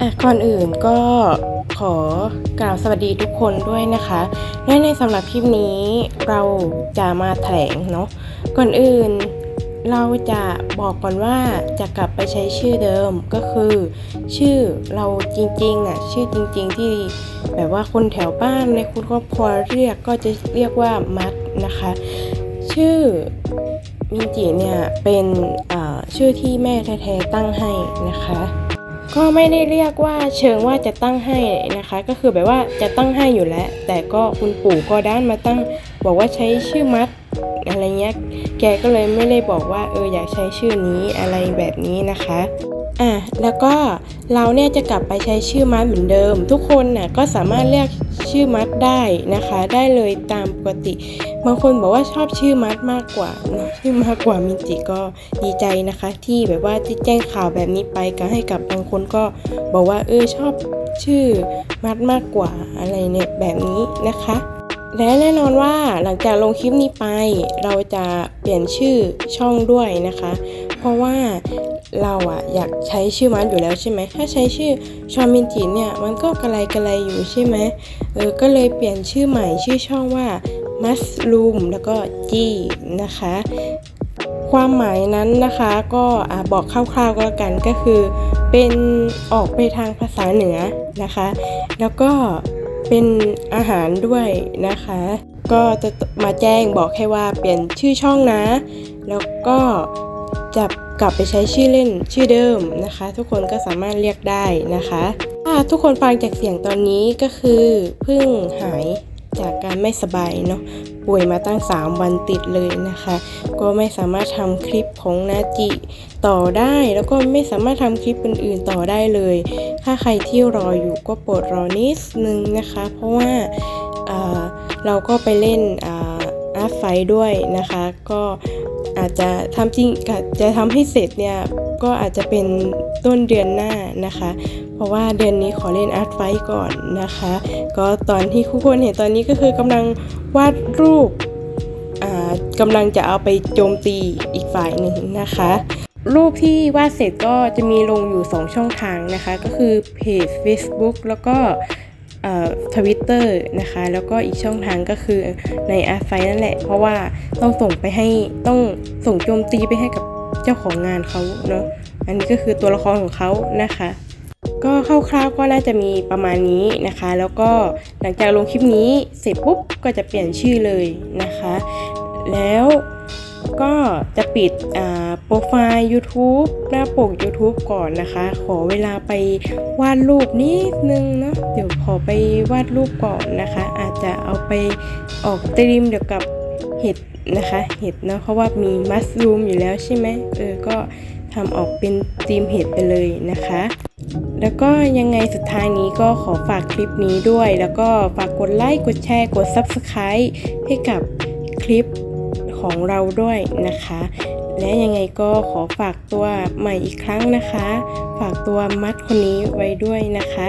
อะก่อนอื่นก็ขอกล่าวสวัสดีทุกคนด้วยนะคะและในสำหรับคลิปนี้เราจะมาแถลงเนาะก่อนอื่นเราจะบอกก่อนว่าจะกลับไปใช้ชื่อเดิมก็คือ ชื่อเราจริงๆอะชื่อจริงๆที่แบบว่าคนแถวบ้านในคุณครอบครัวเรียกก็จะเรียกว่ามัดนะคะ ชื่อมินจิเนี่ยเป็นชื่อที่แม่แท้ๆตั้งให้นะคะ ก็ไม่ได้เรียกว่าเชิงว่าจะตั้งให้นะคะ ก็คือแบบว่าจะตั้งให้อยู่แล้ว แต่ก็คุณปู่ก็ด้านมาตั้ง บอกว่าใช้ชื่อมัดอะไรเงี้ยแกก็เลยไม่ได้บอกว่าเอออยากใช้ชื่อนี้อะไรแบบนี้นะคะอะแล้วก็เราเนี่ยจะกลับไปใช้ชื่อมัดเหมือนเดิม ทุกคนน่ะก็สามารถเรียกชื่อมัดได้นะคะ ได้เลยตามปกติ บางคนบอกว่าชอบชื่อมัดมากกว่านะชื่อมากกว่ามินจิก็ดีใจนะคะ ที่แบบว่าที่แจ้งข่าวแบบนี้ไปก็ให้กับบางคนก็บอกว่าเออชอบชื่อมัดมากกว่าอะไรเนี่ยแบบนี้นะคะ และแน่นอนว่าหลังจากลงคลิปนี้ไป เราจะเปลี่ยนชื่อช่องด้วยนะคะ เพราะว่าเราอะอยากใช้ชื่อมันอยู่แล้วใช่ไหมถ้าใช้ชื่อชอมินจิเนี่ยมันก็กระไรกระไรอยู่ใช่ไหมเออก็เลยเปลี่ยนชื่อใหม่ชื่อช่องว่า มัสลูมแล้วก็จี้นะคะ ความหมายนั้นนะคะก็อ่าบอกคร่าวๆก็แล้วกันก็คือ เป็นออกไปทางภาษาเหนือนะคะ แล้วก็เป็นอาหารด้วยนะคะ ก็จะมาแจ้งบอกแค่ว่าเปลี่ยนชื่อช่องนะ แล้วก็จะกลับไปใช้ชื่อเล่นชื่อเดิมนะคะ ทุกคนก็สามารถเรียกได้นะคะถ้าทุกคนฟังจากเสียงตอนนี้ก็คือเพิ่งหาย จากการไม่สบายเนาะป่วยมาตั้ง 3 วันติดเลยนะคะ ก็ไม่สามารถทำคลิปของนาจิต่อได้ แล้วก็ไม่สามารถทำคลิปอื่นๆต่อได้เลย ถ้าใครที่รออยู่ก็โปรดรอนิดนึงนะคะ เพราะว่าเราก็ไปเล่นอาร์ตไฟด้วยนะคะ ก็อาจจะทำจริงจะทำให้เสร็จเนี่ย ก็อาจจะเป็นต้นเดือนหน้านะคะ เพราะว่าเดือนนี้ขอเล่นอาร์ตไฟก่อนนะคะ ก็ตอนที่ทุกคนเห็นตอนนี้ก็คือกำลังวาดรูปอ่ากำลังจะเอาไปโจมตีอีกฝ่ายหนึ่งนะคะ รูปที่วาดเสร็จก็จะมีลงอยู่ 2 ช่องทางนะคะ ก็คือเพจ Facebook แล้วก็ทวิตเตอร์นะคะ แล้วก็อีกช่องทางก็คือในอาร์ไฟนั่นแหละ เพราะว่าต้องส่งไปให้ต้องส่งโจมตีไปให้กับ เจ้าของงานเขาเนาะอันนี้ก็คือตัวละครของเขานะคะ ก็คร่าวๆก็น่าจะมีประมาณนี้นะคะ แล้วก็หลังจากลงคลิปนี้เสร็จปุ๊บก็จะเปลี่ยนชื่อเลยนะคะ แล้วก็จะปิดอ่าโปรไฟล์ YouTube หน้าปก YouTube ก่อนนะคะ ขอเวลาไปวาดรูปนิดนึงเนาะเดี๋ยวขอไปวาดรูปก่อนนะคะ อาจจะเอาไปออกตรีมเดี๋ยวกับเห็ด นะคะ เห็ดเนาะเพราะว่ามีมัสลูมอยู่แล้วใช่ไหมเออก็ทำออกเป็นธีมเห็ดไปเลยนะคะ แล้วก็ยังไงสุดท้ายนี้ก็ขอฝากคลิปนี้ด้วย แล้วก็ฝากกดไลค์กดแชร์กด Subscribe ให้กับคลิปของเราด้วยนะคะ และยังไงก็ขอฝากตัวใหม่อีกครั้งนะคะ ฝากตัวมัดคนนี้ไว้ด้วยนะคะ